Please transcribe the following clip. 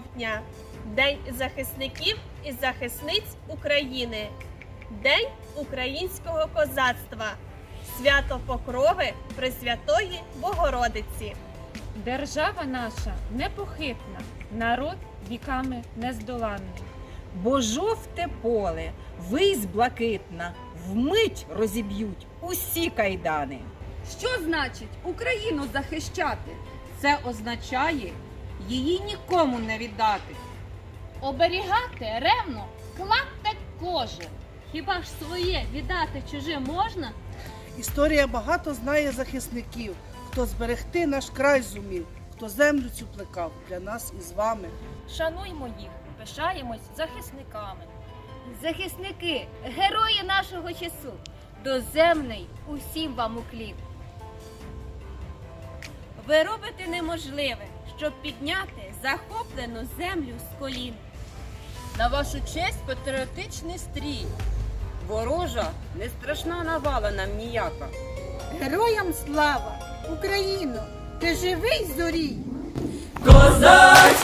квітня День захисників і захисниць України, День українського козацтва, свято Покрови Пресвятої Богородиці. Держава наша непохитна, народ віками нездоланний. Бо жовте поле, вись блакитна, вмить розіб'ють усі кайдани. Що значить Україну захищати? Це означає її нікому не віддати. Оберігати ревно клапте кожен. Хіба ж своє віддати чуже можна? Історія багато знає захисників, хто зберегти наш край зумів, хто землю цю плекав для нас із вами. Шануймо їх, пишаємось захисниками. Захисники, герої нашого часу, доземний усім вам уклін. Ви робите неможливе, щоб підняти захоплену землю з колін. На вашу честь патріотичний стрій. Ворожа не страшна навала нам ніяка. Героям слава! Україно! Ти живий зорій! Козацькому